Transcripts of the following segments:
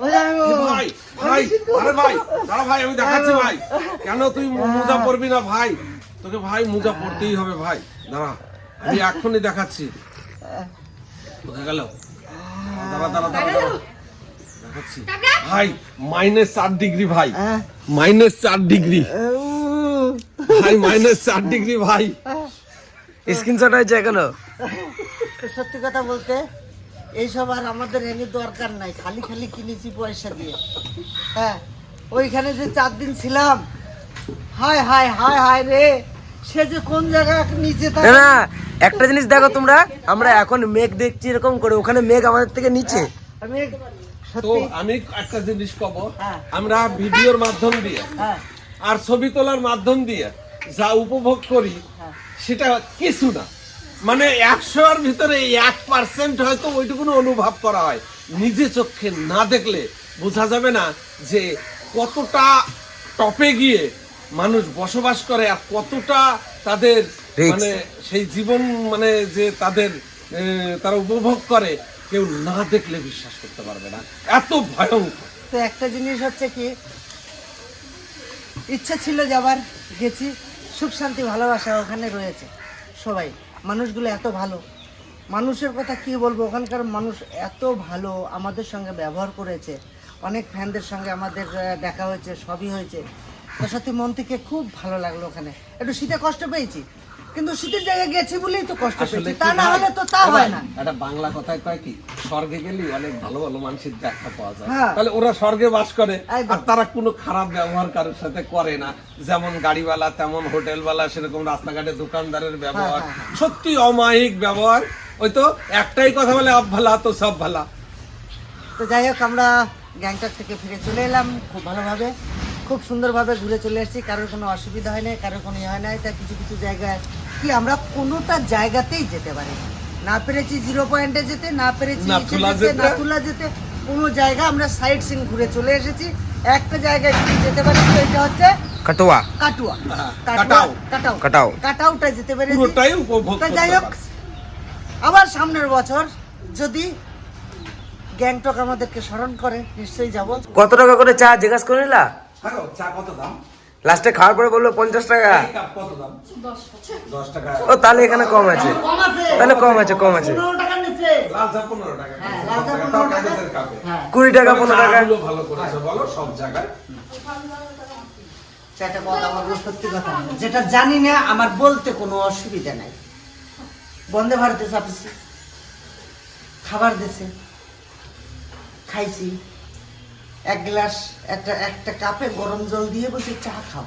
ভাই ভাই আরে ভাই দাঁড়া ভাই আমি দেখাচ্ছি ভাই। কেন তুই মোজা পরবি না ভাই? তোকে ভাই মোজা পরতেই হবে ভাই। দাঁড়া আমি এখনই দেখাচ্ছি। কোথায় গেল? দাঁড়া দাঁড়া দাঁড়া দাঁড়া। দেখাচ্ছি। ভাই মাইনাস চার ডিগ্রি ভাই। হ্যাঁ। মাইনাস চার ডিগ্রি ভাই মাইনাস চার ডিগ্রি ভাই। স্ক্রিনশট হয়েছে এখনও? সত্যি কথা বলতে এইসব আর আমাদের এনে দরকার নাই খালি খালি কিনেছি পয়সা দিয়ে। হ্যাঁ ওইখানে যে চার দিন ছিলাম হায় হায় হায় হায় রে সে যে কোন জায়গায় নিচে না না একটা জিনিস দেখো তোমরা আমরা এখন মেঘ দেখছি এরকম করে ওখানে মেঘ আমাদের থেকে নিচে। আমি তো আমি একটা জিনিস কব হ্যাঁ। আমরা ভিডিওর মাধ্যম দিয়ে হ্যাঁ। আর ছবি তোলার মাধ্যম দিয়ে যা উপভোগ করি হ্যাঁ। সেটা কিছু না। মানে একশোর ভিতরে এক পার্সেন্ট হয়তো ওইটুকুনো অনুভব করা হয়। নিজে চোখে না দেখলে বোঝা যাবে না যে কতটা টপে গিয়ে মানুষ বসবাস করে আর কতটা তাদের মানে সেই জীবন মানে যে তাদের তারা উপভোগ করে কেউ না দেখলে বিশ্বাস করতে পারবে না। এত ভয়ঙ্কর। তো একটা জিনিস হচ্ছে কি ইচ্ছা ছিল যাবার গেছি সুখ শান্তি ভালোবাসা ওখানে রয়েছে সবাই। মানুষগুলো এত ভালো। মানুষের কথা কি বলব? ওখানকার মানুষ এত ভালো আমাদের সঙ্গে ব্যবহার করেছে। অনেক ফ্যানদের সঙ্গে আমাদের দেখা হয়েছে, সবই হয়েছে। তার সত্যি মন থেকে খুব ভালো লাগল ওখানে। একটু শীতে কষ্ট পেয়েছি? কিন্তু শীতের জায়গায় গেছি বলেই তো কষ্ট পেয়েছি। তা না হলে তো তা হয় না। একটা বাংলা কথায় কয় কি? স্বর্গে গেলে অনেক ভালো ভালো মানুষের দেখা পাওয়া যায়। হ্যাঁ। তাহলে ওরা স্বর্গে বাস করে আর তারা কোনো খারাপ ব্যবহার কারোর সাথে করে না। যেমন গাড়িওয়ালা তেমন হোটেলওয়ালা সেরকম রাস্তাঘাটে দোকানদারের ব্যবহার। হ্যাঁ, হ্যাঁ। সত্যি অমায়িক ব্যবহার। ওই তো একটাই কথা বলে আব ভালা তো সব ভালা। তো যাই হোক আমরা গ্যাংটক থেকে ফিরে চলে এলাম খুব ভালোভাবে। খুব সুন্দরভাবে ঘুরে চলে এসেছি। কারোর কোনো অসুবিধা হয় নাই কারোর কোনো ইয়ে হয় নাই তা কিছু কিছু জায়গায় কি আমরা কোনোটা জায়গাতেই যেতে পারি না। পেরেছি জিরো পয়েন্টে যেতে না পেরেছি নাথুলা যেতে, কোনো জায়গা আমরা সাইড সিন ঘুরে চলে এসেছি। একটা জায়গায় যদি যেতে পারি তো এটা হচ্ছে কাটোয়া। কাটুয়া। হ্যাঁ, কাটুয়া কাটাও। কাটাও। কাটাও। কাটাওটা যেতে পেরেছি। পুরোটাই উপভোগ করতে যাই হোক আবার সামনের বছর যদি গ্যাংটক আমাদেরকে স্মরণ করে নিশ্চয়ই যাব। কত টাকা করে চা জিজ্ঞাসা করে নিলা? ছাড়ো, চা কত দাম? লাস্টে খাওয়ার পরে বলল পঞ্চাশ টাকা। এই কাপ কত দাম? দশ টাকা। ও তাহলে এখানে কম আছে। তাহলে কম আছে কম আছে। হ্যাঁ। হ্যাঁ। কুড়ি টাকা পনেরো টাকা। বলো সব জায়গায়। সেটা কথা বলব সত্যি কথা। যেটা জানি না আমার বলতে কোনো অসুবিধা নাই। বন্দে ভারতে চাপিছি খাবার দিছে। খাইছি। এক গ্লাস একটা একটা কাপে গরম জল দিয়ে বসে চা খাও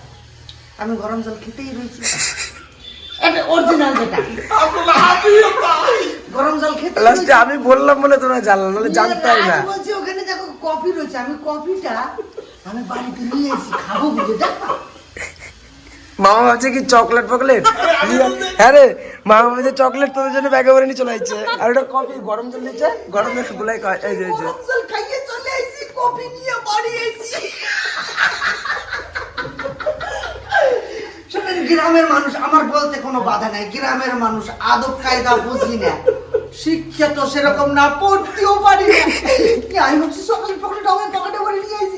আমি গরম জল খেতেই রয়েছি। এটা অরিজিনাল যেটা। গরম জল খেতে লাস্টে আমি বললাম বলে তোমরা জানলো নাহলে জানতাই না বলছি ওখানে দেখো কফি রয়েছে। আমি কফিটা আমি বাড়িতে নিয়ে এসেছি খাব বুঝে দেখো। মামা ভাবছে কি চকলেট ফকলেট? হ্যাঁ রে মামা ভাবছে চকলেট তোদের জন্য ব্যাগে ভরে নিয়ে চলে যাচ্ছে আর ওটা কফি গরম জল দিচ্ছে গরম জল গুলাই এই যে কফি নিয়ে বাড়ি শোনেন গ্রামের মানুষ আমার বলতে কোনো বাধা নাই। গ্রামের মানুষ আদব কায়দা বুঝি না। শিক্ষা তো সেরকম না পড়তেও পারি না। কি আমি ভাবছি সকাল পকেটে আমার পকেটে ভরে নিয়ে আইছি।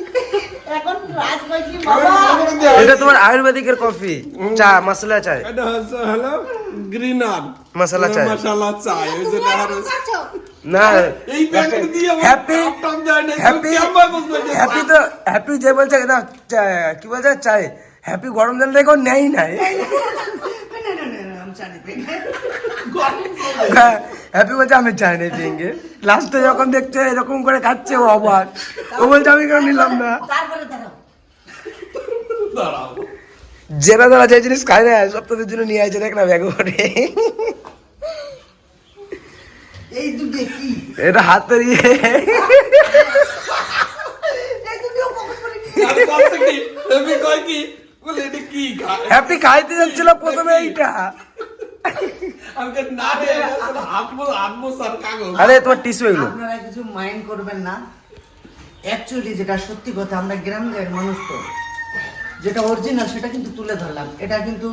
এখন রাজ বাবা? এটা তোমার আয়ুর্বেদিকের কফি চা মশলা চায় এটা হলো গ্রিনার। মশলা চায়। মশলা চাই ওই যে দেখা যাচ্ছে। না এই দিয়ে হ্যাপি হ্যাপি বুঝবে যে হ্যাপি তো হ্যাপি যে বলছে না কি বলছে চাই হ্যাপি গরম জল দেখো নেই নাই না। হ্যাপি বলছে আমি চাই না পিঙ্গে লাস্টে যখন দেখছে এরকম করে খাচ্ছে ও অবাক। ও বলছে আমি কেন নিলাম না। জেনা যারা যে জিনিস খায় না সব তোদের জন্য নিয়ে আসছে দেখ না ব্যাগ ভরে এই দুটো কি এটা হাতে দিয়ে এই দুটো পকেট করে নিয়ে আর কাছে কি? তুমি কয় কি? এটা কি খায়? হ্যাপি খাইতে যাচ্ছিল প্রথমে এইটা। আরে তোমার টিস্যু এগুলো। আপনারা কিছু মাইন্ড করবেন না। অ্যাকচুয়ালি যেটা সত্যি কথা আমরা গ্রামের মানুষ তো। যেটা অরিজিনাল সেটা কিন্তু তুলে ধরলাম। এটা কিন্তু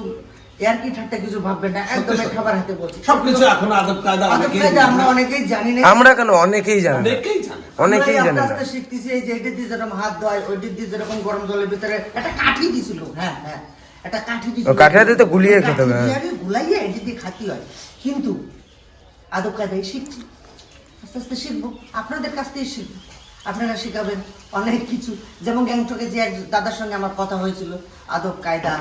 এর কি ঠাট্টা কিছু ভাববেন না একদমই খাবার হাতে বলছি। সবকিছু এখন আদব কায়দা অনেকেই আমরা অনেকেই জানি না। আমরা কেন? অনেকেই জানি অনেকেই জানে। অনেকেই জানে আস্তে শিখতেছি এই যে এটা দিয়ে যেরকম হাত ধোয় ওইটা দিয়ে যেরকম গরম জলের ভিতরে একটা কাঠি দিছিল। হ্যাঁ হ্যাঁ একটা কাঠি দিছিল। তো গুলিয়ে খেতে হবে, হ্যাঁ। গুলাইয়ে এটা দিয়ে খাতি হয়। কিন্তু আদব কায়দায় শিখছি। আস্তে আস্তে শিখব। আপনাদের কাছ থেকে শিখব। আপনারা শিখাবেন অনেক কিছু। যেমন গ্যাংটকে যে এক দাদার সঙ্গে আমার কথা হয়েছিল আদব কায়দা।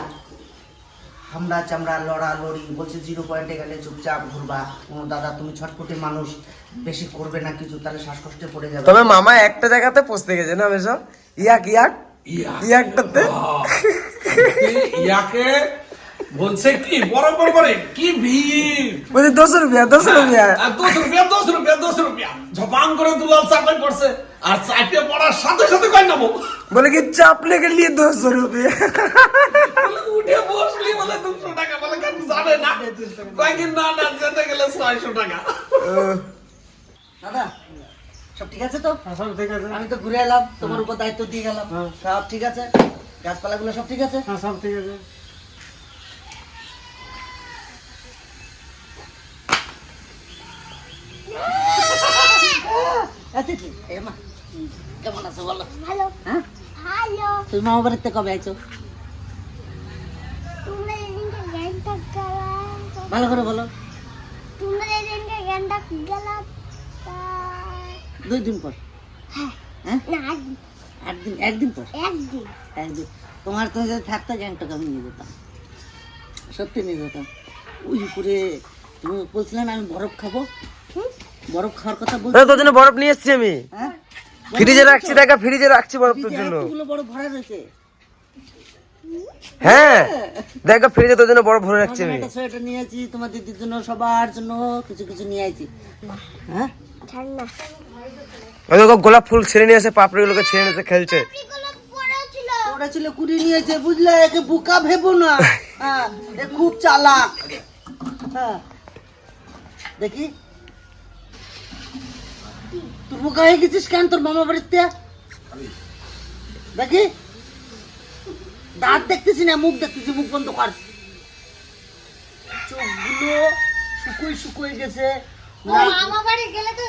হামলা চামড়া লড়া লড়ি বলছে জিরো পয়েন্টে গেলে চুপচাপ ঘুরবা। কোনো দাদা তুমি ছটপটে মানুষ বেশি করবে না কিছু তাহলে শ্বাসকষ্টে পড়ে যাবে। তবে মামা একটা জায়গাতে পৌঁছতে গেছে না বেশ ইয়াক ইয়াক? ইয়াক। ইয়াকটাতে? ইয়াকে বলছে কি বরাবর করে কি ভিড়? বলছি দশ রুপিয়া দশ রুপিয়া। আর দশ রুপিয়া দশ রুপিয়া দশ রুপিয়া। ঝপাং করে দুলাল চাপে পড়ছে আর চাপে পড়ার সাথে সাথে কয় নামো? বলে কি চাপলে কে লিয়ে দশ রুপিয়া বলে উঠে বসলি বলে দুশো টাকা বলে কেন না কয়েকদিন না না যেতে গেলে ছয়শো টাকা। দাদা সব ঠিক আছে তো? সব ঠিক আছে। আমি তো ঘুরে এলাম তোমার উপর দায়িত্ব দিয়ে গেলাম। সব ঠিক আছে? গাছপালাগুলো সব ঠিক আছে? হ্যাঁ সব ঠিক আছে। অতিথি এ মা কেমন আছো বলো? হ্যাঁ? তুমি মামা বাড়িতে কবে আইছো? ভালো করে বলো। তোমরা দুই দিন পর। হ্যাঁ। হ্যাঁ? না একদিন একদিন পর? একদিন একদিন। তোমার তুমি যদি থাকতো গ্যাংটক আমি নিয়ে যেতাম। সত্যি নিয়ে যেতাম। ওই উপরে তুমি বলছিলে না আমি বরফ খাব? হুম? বরফ খাওয়ার কথা বল তোর জন্য বরফ নিয়ে এসছি আমি। হ্যাঁ? ফ্রিজে রাখছি দেখা ফ্রিজে রাখছি বরফ তোর জন্য। বরফ ভরা রয়েছে। হ্যাঁ দেখ ফ্রিজে তোর জন্য বরফ ভরে রাখছি আমি। সোয়েটার নিয়ে আছি তোমার দিদির জন্য সবার জন্য কিছু কিছু নিয়ে আইছি। হ্যাঁ? ঠান্ডা। ওই দেখো গোলাপ ফুল ছেড়ে নিয়ে এসে পাপড়িগুলোকে ছেড়ে নিয়ে খেলছে। ওরা ছিল কুড়ি নিয়েছে বুঝলে? একে বোকা ভেবো না। হ্যাঁ এ খুব চালাক। হ্যাঁ। দেখি। তুই বোকা হয়ে গেছিস কেন তোর মামা বাড়িতে? দেখি। দাঁত দেখতেছি না মুখ দেখতেছি মুখ বন্ধ কর। চোখগুলো শুকোই শুকোই গেছে। মামা বাড়ি গেলে তো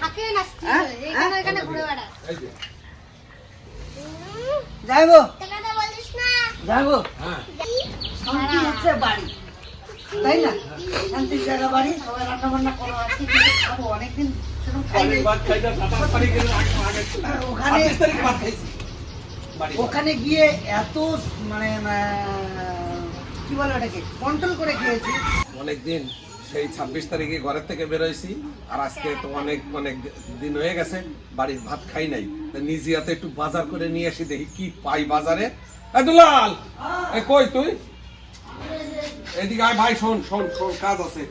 থাকে না হ্যাঁ? এখানে এখানে ঘুরে যাইবো? যাইবো? হ্যাঁ। শান্তি হচ্ছে বাড়ি। তাই না? শান্তির জায়গা বাড়ি। সবাই রান্না বান্না করো আজকে খাব অনেকদিন। ওখানে ওখানে গিয়ে এত মানে কি বলে ওটাকে? কন্ট্রোল করে খেয়েছি। অনেকদিন সেই ছাব্বিশ তারিখে ঘরের থেকে বেরোইছি আর আজকে তো অনেক অনেক দিন হয়ে গেছে বাড়ির ভাত খাই নাই। তা নিজে হাতে একটু বাজার করে নিয়ে আসি দেখি কি পাই বাজারে। দুলাল! কই তুই? এদিকে আয় ভাই শোন শোন শোন কাজ আছে।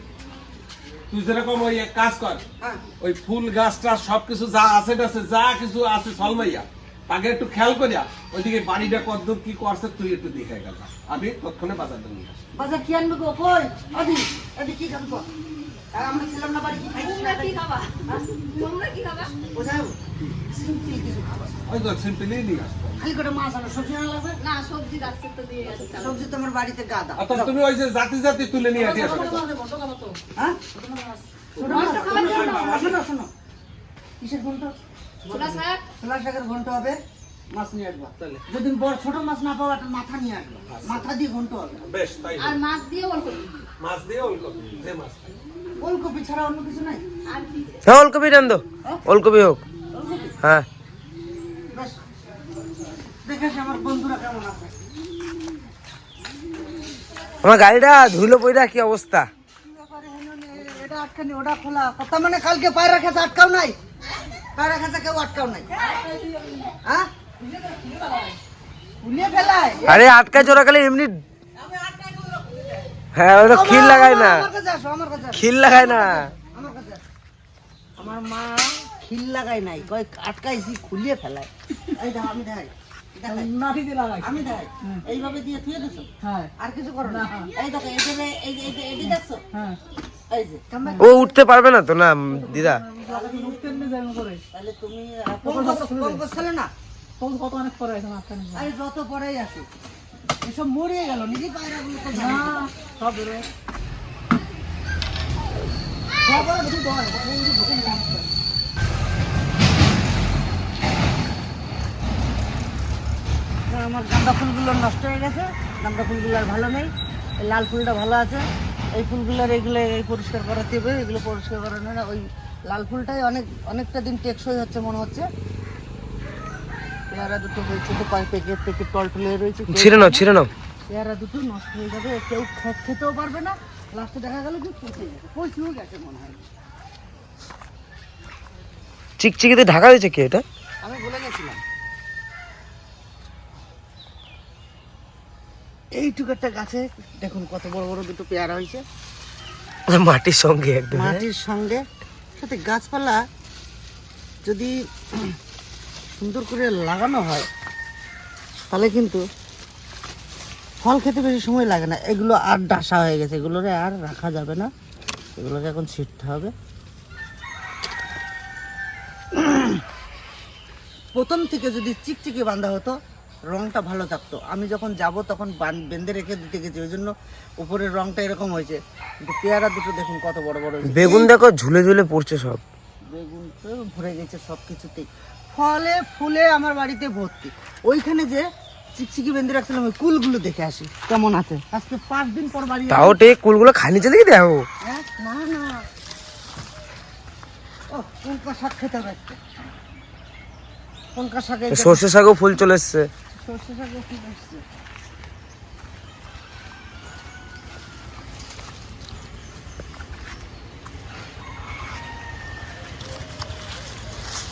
তুই যেরকম ওই কাজ কর হ্যাঁ। ওই ফুল গাছটা সবকিছু যা আছে যা কিছু আছে সলমাইয়া তাকে একটু খেয়াল করিয়া ওইদিকে বাড়িটা কতদূর কি করছে তুই একটু দেখে গেল। আমি তৎক্ষণে বাজারটা নিয়ে আসি। বাজার কি আনবে গো? কই? আদি আদি কি খাব আর আমরা ছিলাম না বাড়ি কি খাইছি না কি খাবা? তোমরা কি খাবা? বোঝাও সিম্পল কিছু খাব। ওই তো সিম্পলি নিয়ে আসব। খালি করে মাছ আনো সবজি না লাগবে? না সবজি রাখতে তো দিয়ে গেছে সবজি তো বাড়িতে গাদা। তুমি ওই যে জাতি জাতি তুলে নিয়ে আসি। হ্যাঁ? শোনো, শোনো, শোনো। কিসের ঘন্ট ছোলা শাক? ছোলা শাকের ঘন্ট হবে মাছ নিয়ে আসবা। যদি বড় ছোট মাছ না পাও একটা মাথা নিয়ে আসবা। মাথা দিয়ে ঘন্ট হবে। বেশ তাই আর মাছ দিয়ে বলতো মাছ দিয়ে ওই যে মাছ ওলকপি ছাড়া অন্য কিছু নাই? আর কি? হ্যাঁ ওলকপি রান দো ওলকপি হোক। হ্যাঁ। দেখাস আমার বন্ধুরা কেমন আছে। আমার গাড়িটা ধুলো পইরা কি অবস্থা? এটা আটকানি ওটা খোলা। কথা মানে কালকে পায়রা খেতে আটকাও নাই? খেতে কেউ আটকাও নাই। হ্যাঁ? ফেলায়। আরে আটকা জোড়া গেলে এমনি হ্যাঁ খিল লাগায় না। খিল লাগায় না। আমার মা খিল লাগাই নাই কয় আটকাইছি খুলিয়ে ফেলায়। এই দেখো আমি দেখাই দেখাই। নাঠি দিয়ে লাগাই। আমি দেখাই এইভাবে দিয়ে থুয়ে দিছো? হ্যাঁ। আর কিছু করো না। এই দেখো এই যে এই যে এই যে এটি দেখছ? এই যে ও উঠতে পারবে না তো না দিদা। উঠতে আমার গান্দা ফুলগুলো নষ্ট হয়ে গেছে গান্দা ফুলগুলো আর ভালো নেই। লাল ফুলটা ভালো আছে। এই ফুলগুলোর এই পরিষ্কার করাতে দেবে এগুলো পরিষ্কার করে নেই না ওই লাল ফুলটাই অনেক অনেকটা দিন টেকসই হচ্ছে মনে হচ্ছে। পেয়ারা দুটো হয়েছে তো প্যাকেট প্যাকেট টল টলে রয়েছে ছিঁড়ে নাও ছিঁড়ে নাও। পেয়ারা দুটো নষ্ট হয়ে যাবে কেউ খেতেও পারবে না। লাস্টে দেখা গেল যে পচে গেছে পচেও গেছে মনে হয়। চিকচিকিতে ঢাকা হয়েছে কি এটা? আমি বলে গেছিলাম। এইটুকু একটা গাছে দেখুন কত বড় বড় দুটো পেয়ারা হয়েছে। মাটির সঙ্গে একদম হ্যাঁ? মাটির সঙ্গে। সাথে গাছপালা যদি সুন্দর করে লাগানো হয়, তাহলে কিন্তু ফল খেতে বেশি সময় লাগে না। এগুলো আর ডাসা হয়ে গেছে। এগুলোরে আর রাখা যাবে না। এগুলোকে এখন ছিটতে হবে। প্রথম থেকে যদি চিকচিকি বাঁধা হতো রংটা ভালো থাকতো। আমি যখন যাব তখন বান- বেঁধে রেখে দিতে গেছি ওই জন্য উপরের রংটা এরকম হয়েছে। কিন্তু পেয়ারা দুটো দেখুন কত বড় বড় হয়েছে। বেগুন দেখো ঝুলে ঝুলে পড়ছে সব। বেগুন তো ভরে গেছে সব কিছুতেই। ফলে ফুলে আমার বাড়িতে ভর্তি। ওইখানে যে চিকচিকি বেঁধে রাখছিলাম ওই কুলগুলো দেখে আসি কেমন আছে? আজকে পাঁচ দিন পর বাড়ি তাও টে কুলগুলো খানি চলে কি দেখো। হ্যাঁ? না না। ও কোনকা শাক খেতে হবে আজকে। কোনকা শাকে সর্ষে শাকও ফুল চলে এসছে। সর্ষে শাকে কি আসছে।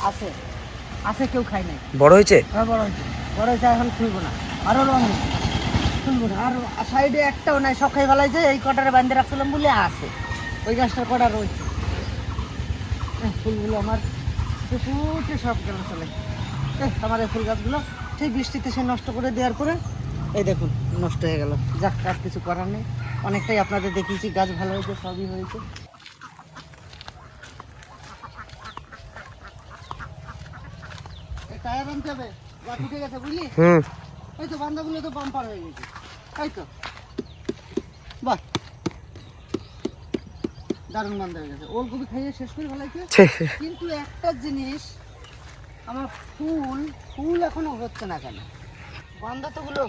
আছে। আছে কেউ খাই নাই। বড় হয়েছে? হ্যাঁ বড় হয়েছে। বড় হয়েছে এখন খুলবো না। আরও রঙ নেই। খুলবো না। আর সাইডে একটাও নাই সব খাই ফেলাইছে এই কটারে বান্ধে রাখছিলাম বলে আছে। ওই গাছটার কটা রয়েছে। ফুলগুলো আমার। সব গেল চলে। আমার এই ফুল গাছগুলো ঠিক বৃষ্টিতে সে নষ্ট করে দেওয়ার পরে এই দেখুন নষ্ট হয়ে গেল। যাক আর কিছু করার নেই। অনেকটাই আপনাদের দেখিয়েছি গাছ ভালো হয়েছে সবই হয়েছে। টায়ার আনতে হবে উঠে গেছে বুঝলি? হুম। এই তো বান্ধাগুলো তো বাম্পার হয়ে গেছে। তো। বাহ। দারুণ বান্ধা হয়ে গেছে। ওলকপি খাইয়ে শেষ করে ছে, কিন্তু একটা জিনিস আমার ফুল ফুল এখনও হচ্ছে না কেন? বান্দা তো গুলো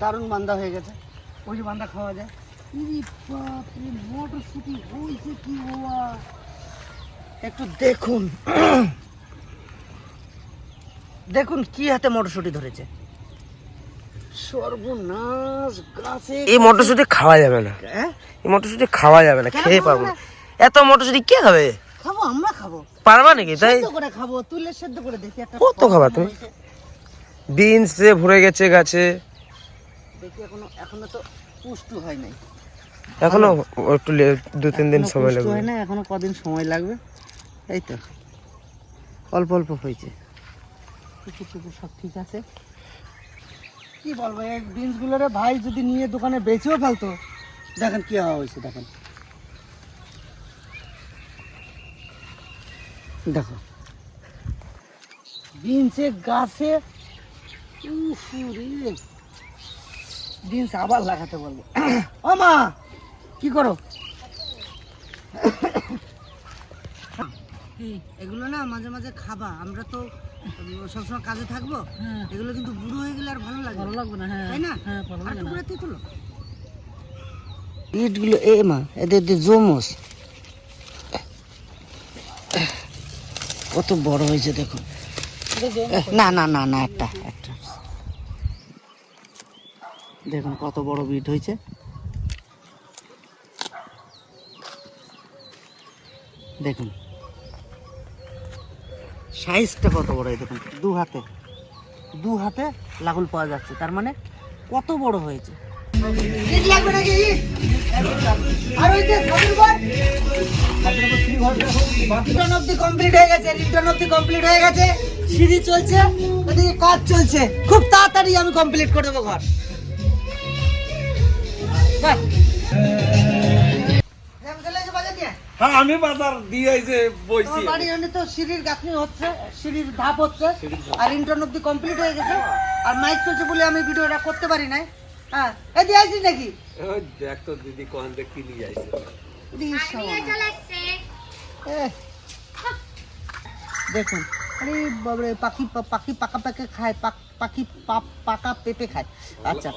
দারুণ বান্দা হয়ে গেছে। ওই যে বান্দা খাওয়া যায়। ইরি বাপরে মটরশুটি হয়েছে কি বাবা একটু দেখুন। দেখুন কি হাতে মটরশুটি ধরেছে। সর্বনাশ গাছে এই মটরশুঁটি খাওয়া যাবে না। হ্যাঁ? এই মটরশুঁটি খাওয়া যাবে না খেয়ে পাবো এত মটরশুঁটি কে খাব? পারবা নাকি? তাই? করে খাব তুলে সেদ্ধ করে দেখি একটা কত খাবা তুমি? বিনস ভরে গেছে গাছে। দেখি এখনও এখনও তো পুষ্টু হয় নাই। এখনও একটু দু তিন দিন সময় লাগবে। হয় না এখনও কদিন সময় লাগবে। এই তো অল্প অল্প হয়েছে। টুকু টুকু সব ঠিক আছে। কি বলব এই বিনসগুলোরে ভাই যদি নিয়ে দোকানে বেচেও ফেলতো দেখেন কি হওয়া হয়েছে দেখেন। দেখো। বিনসে গাছে বিনস আবার লাগাতে বলব। ও মা কি করো? এগুলো না মাঝে মাঝে খাবা। আমরা তো সবসময় কাজে থাকব। এগুলো কিন্তু বুড়ো হয়ে গেলে আর ভালো লাগবে ভালো লাগবে না হ্যাঁ। তাই না? হ্যাঁ ভালো আর লাগে না। তুলো। ইটগুলো এ মা এদের জমস কত বড় হয়েছে দেখুন না না না না, একটা একটা। দেখুন কত বড় বিট হয়েছে। দেখুন। সাইজটা কত বড় দেখুন। দু হাতে দু হাতে লাগুল পাওয়া যাচ্ছে। তার মানে কত বড় হয়েছে? ইট লাগবে নাকি ইট? আর ওই যে রিটার্ন অব্দি কমপ্লিট হয়ে গেছে রিটার্ন অব্দি কমপ্লিট হয়ে গেছে। সিঁড়ি চলছে ওদিকে কাজ চলছে। খুব তাড়াতাড়ি আমি কমপ্লিট করে দেবো ঘর? হ্যাঁ আমি বাজার দিয়ে যে বইছি। বাড়ি এনে তো সিঁড়ির গাঁথনি হচ্ছে সিঁড়ির ধাপ হচ্ছে। আর ইন্টারন অব্দি কমপ্লিট হয়ে গেছে। আর মাইক চলছে বলে আমি ভিডিওটা করতে পারি নাই। হ্যাঁ দিয়ে আইছিস নাকি? দেখ তো দিদি কোন দেখ কি নিয়ে আইছে দেখুন আরে বাবরে পাখি পাখি পাকা পাকে খায় পাক পাখি পাকা পেঁপে খায়। আচ্ছা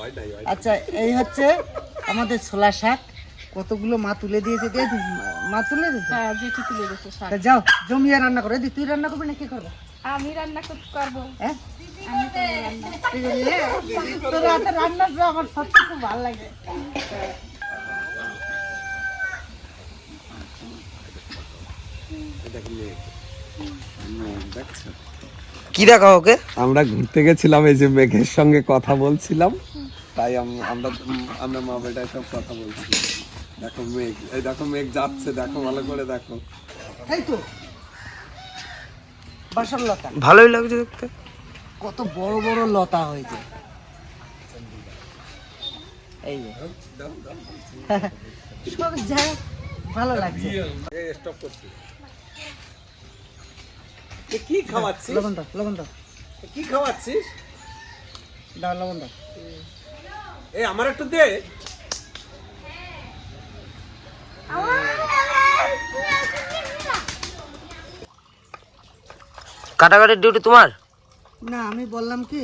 আচ্ছা এই হচ্ছে আমাদের ছোলা শাক। কতগুলো মা তুলে দিয়েছে দিয়ে মা তুলে দিয়েছে? হ্যাঁ যাও জমিয়ে রান্না করে। দি তুই রান্না করবি না কি করব? আমি রান্না করতে পারব। হ্যাঁ? আমি তো রান্না ঠিক আছে, এ, তোর হাতে রান্নাটা আমার সত্যি খুব ভালো লাগে। কি দেখা ওকে? আমরা ঘুরতে গেছিলাম এই যে মেঘের সঙ্গে কথা বলছিলাম। তাই আমরা আমরা মা বেটায় সব কথা বলছি দেখো মেঘ এই দেখো মেঘ যাচ্ছে দেখো ভালো করে দেখো। এই তো বাসর লতা। ভালোই লাগছে দেখতে। কত বড় বড় লতা হয়েছে। এই যে। সব যা ভালো লাগছে। কি খাওয়াচ্ছিস? লবণ দাও লবণ দাও। কি খাওয়াচ্ছিস? দাও লবণ দাও। এই আমার একটু দে। কাটাকাটির ডিউটি তোমার? না আমি বললাম কি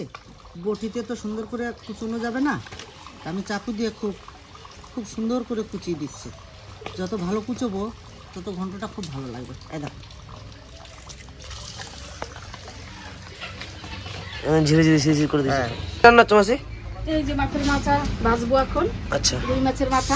বটিতে তো সুন্দর করে কুচোনো যাবে না আমি চাকু দিয়ে খুব খুব সুন্দর করে কুচিয়ে দিচ্ছি। যত ভালো কুচোবো তত ঘন্টটা খুব ভালো লাগবে। এই দেখো। ঝিরে ঝিরে ঝিরে ঝিরে করে দিচ্ছি। রান্না হচ্ছে মাসি? এই যে মাছের মাথা ভাজবো এখন। আচ্ছা। রুই মাছের মাথা।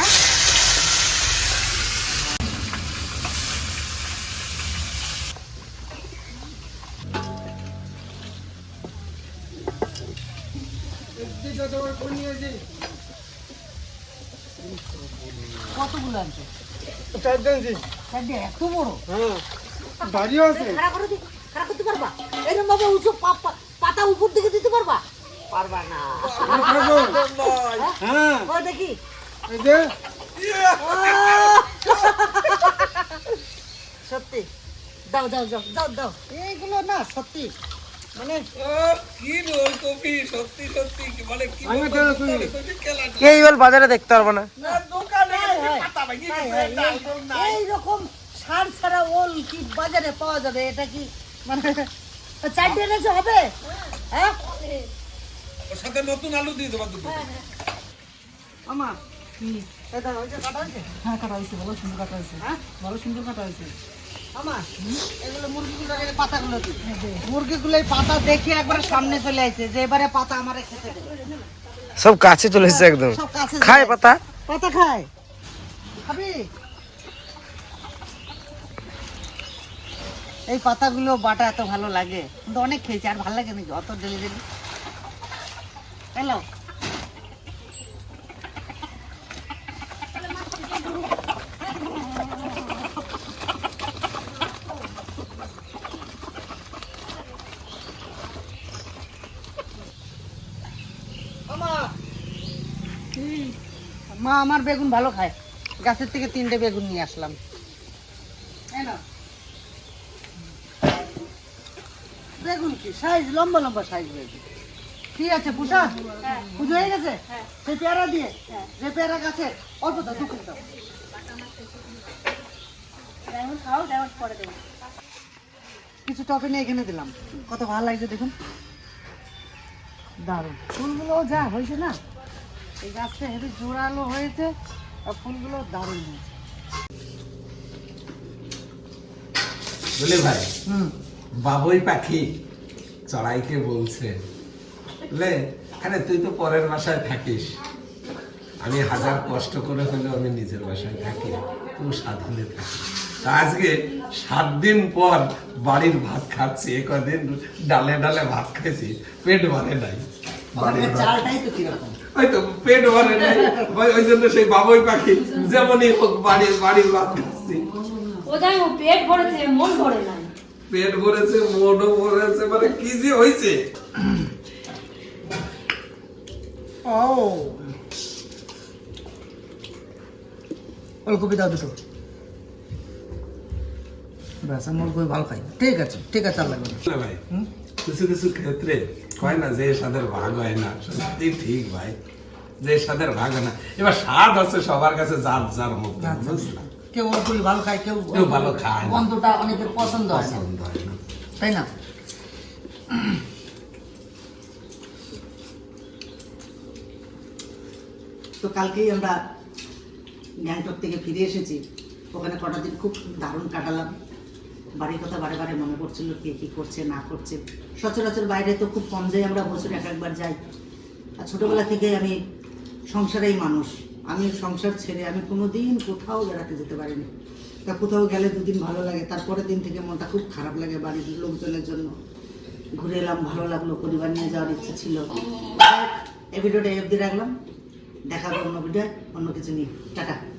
কতগুলো আনছো? চারটে আনছি চারটে এত বড়? হ্যাঁ দাঁড়িয়ে আছে। খাড়া করে দি করতে পারবা? এরকম ভাবে উঁচু পাতা উপর দিকে দিতে পারবা? পারবা না। হ্যাঁ। ও দেখি। এই যে। সত্যি। দাও দাও দাও দাও দাও। এইগুলো না সত্যি। মানে এই বল বাজারে দেখতে পারব না। এইরকম সার ছাড়া ওল কি বাজারে পাওয়া যাবে? এটা কি মানে চারটে এনেছে হবে? হ্যাঁ? ওর সাথে নতুন আলু দিয়ে দেবো দুটো। আমা এটা হয়েছে কাটা হয়েছে? হ্যাঁ কাটা হয়েছে ভালো সুন্দর কাটা হয়েছে। হ্যাঁ ভালো সুন্দর কাটা হয়েছে। আমা এগুলো মুরগিগুলো এই পাতাগুলো মুরগিগুলো পাতা দেখে একবারে সামনে চলে আসছে যে এবারে পাতা আমারে খেতে সব কাছে চলে এসেছে একদম। খায় পাতা? পাতা খায়। খাবি? এই পাতাগুলো বাটা এত ভালো লাগে। কিন্তু অনেক খেয়েছি আর ভালো লাগে নাকি? অত ডেলি ডেলি হ্যালো? মা আমার বেগুন ভালো খায়। গাছের থেকে তিনটে বেগুন নিয়ে আসলাম। বেগুন কি? সাইজ, লম্বা লম্বা সাইজ বেগুন। কি আছে, পুষা? পুজো হয়ে গেছে? সেই পেয়ারা দিয়ে? যে পেয়ারা গাছে? অল্প দাও দুটো দাও কিছু টপে নিয়ে এখানে দিলাম। কত ভালো লাগছে দেখুন। দারুণ। ফুলগুলো যা হয়েছে না? এই গাছটা হেবি জোরালো হয়েছে আর ফুলগুলো দারুণ হয়েছে। বলে ভাই হুম। বাবুই পাখি চড়াইকে বলছে। বুঝলে আরে তুই তো পরের বাসায় থাকিস। আমি হাজার কষ্ট করে হলেও আমি নিজের বাসায় থাকি তুই সাধনে থাকিস। তা আজকে সাত দিন পর বাড়ির ভাত খাচ্ছি এ কদিন ডালে ডালে ভাত খাইছি পেট ভরে নাই। বাড়ির চালটাই তো কীরকম? ওই তো পেট ভরে নাই। ওই জন্য সেই বাবুই পাখি যেমনই হোক বাড়ির বাড়ির ভাত খাচ্ছি ওদের পেট ভরেছে মন ভরে নাই। পেট ভরেছে মনও ভরেছে মানে কি যে হয়েছে? ও ওলকপি দাও দুটো। ব্যাস আমি ওলকপি ভালো খাই। ঠিক আছে ঠিক আছে আর লাগবে। না ভাই। কিছু কিছু ক্ষেত্রে হয় না যে স্বাদের ভাগ হয় না। সত্যি ঠিক ভাই যে স্বাদের ভাগ হয় না। এবার স্বাদ আছে সবার কাছে যার যার মধ্যে কেউ অল্পই ভালো খায় কেউ কেউ ভালো খায় অন্তটা অনেকের পছন্দ হয় তাই না? তো কালকেই আমরা গ্যাংটক থেকে ফিরে এসেছি। ওখানে কটা দিন খুব দারুণ কাটালাম। বাড়ির কথা বারে বারে মনে করছিল কে কি করছে না করছে। সচরাচর বাইরে তো খুব কম যাই, আমরা বছরে এক একবার যাই। আর ছোটোবেলা থেকে আমি সংসারেই মানুষ। আমি সংসার ছেড়ে আমি কোনো দিন কোথাও বেড়াতে যেতে পারিনি। তা কোথাও গেলে দুদিন ভালো লাগে, তারপরের দিন থেকে মনটা খুব খারাপ লাগে বাড়ির লোকজনের জন্য। ঘুরে এলাম, ভালো লাগল, পরিবার নিয়ে যাওয়ার ইচ্ছে ছিল। এই ভিডিওটা এফ দিয়ে রাখলাম। দেখাবো অন্য ভিডিও অন্য কিছু নিয়ে। টাটা।